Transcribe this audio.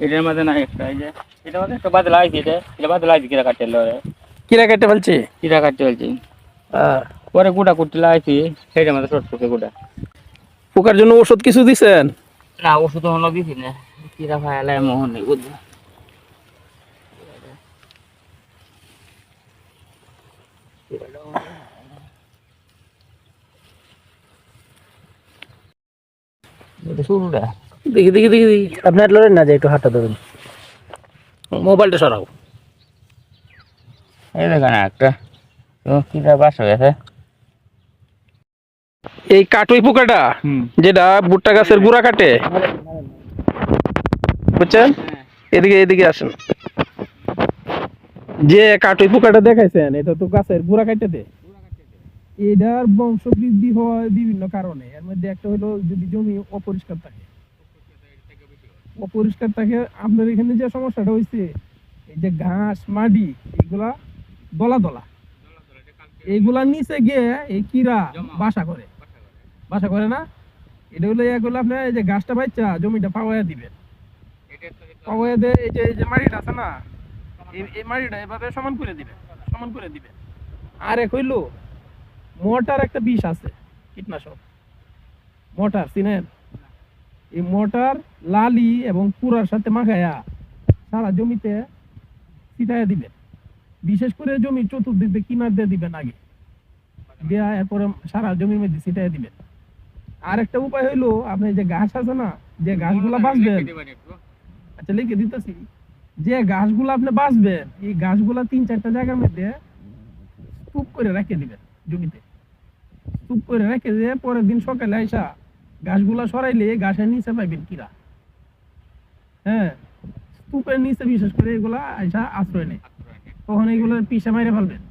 এটার মধ্যে না একটা এই যে এটার মধ্যে একটা বাদলা আছে এটা এটা বাদলা আছে কিরা কাটতে লরে কিরা কেটে ফেলছে কিরা কাটতে বলছি। আহ, পরে গুড়া কুটতে লাগাইছি সেইটার মধ্যে ছোট ছোট গুড়া। পোকার জন্য ওষুধ কিছু দিছেন? না ওষুধ হলো দিছি না কিরা খাইলে মোহন নেই বুঝলি। শুরুটা। দেখি দেখি দেখি দেখি। আপনার লড়েন না যে একটু হাতটা ধরুন। মোবাইলটা সরাও। এই দেখেন একটা। তো বাস হয়ে গেছে। এই কাটুই পোকাটা যেটা ভুট্টা গাছের গুড়া কাটে। বুঝছেন? এদিকে এদিকে আসেন। যে কাটুই পোকাটা দেখাইছেন এটা তো গাছের গুড়া কাটে দে। এটার বংশ বৃদ্ধি হয় বিভিন্ন কারণে। এর মধ্যে একটা হলো যদি জমি অপরিষ্কার থাকে। অপরিষ্কার থাকে আপনার এখানে যে সমস্যাটা হয়েছে এই যে ঘাস, মাটি, এগুলা দলা দলা। এইগুলা নিচে গিয়ে এই কিরা বাসা করে। বাসা করে না? এটা হলো করলে আপনার এই যে গাছটা বাচ্চা জমিটা পাওয়া দিবেন পাওয়া দিয়ে এই যে এই যে মাটিটা আছে না, এই- মাটিটা এভাবে সমান করে দিবেন সমান করে দিবেন আর এক হইল মোটার একটা বিষ আছে, কীটনাশক। মোটার, চিনেন? এই মোটর লালি এবং পুরার সাথে মাখায়া সারা জমিতে ছিটাইয়া দিবেন। বিশেষ করে জমি চতুর্দিক দিয়ে কিনার দিয়ে দিবেন আগে। এরপরে সারা জমির মধ্যে ছিটাইয়া দিবেন। আর একটা উপায় হইল আপনি যে ঘাস আছে না যে ঘাসগুলা বাঁচবেন। আচ্ছা লিখে দিতেছি। যে ঘাসগুলো আপনি বাঁচবেন এই ঘাসগুলা তিন চারটা জায়গার মধ্যে স্তূপ করে রেখে দিবেন জমিতে। স্তূপ করে রেখে দিয়ে পরের দিন সকালে আইসা ঘাসগুলা সরাইলে গাছের নিচে পাইবেন কিরা? হ্যাঁ স্তূপের নিচে বিশেষ করে এগুলা আইসা আশ্রয় নেই তখন এগুলো পিসে মাইরে ফেলবেন।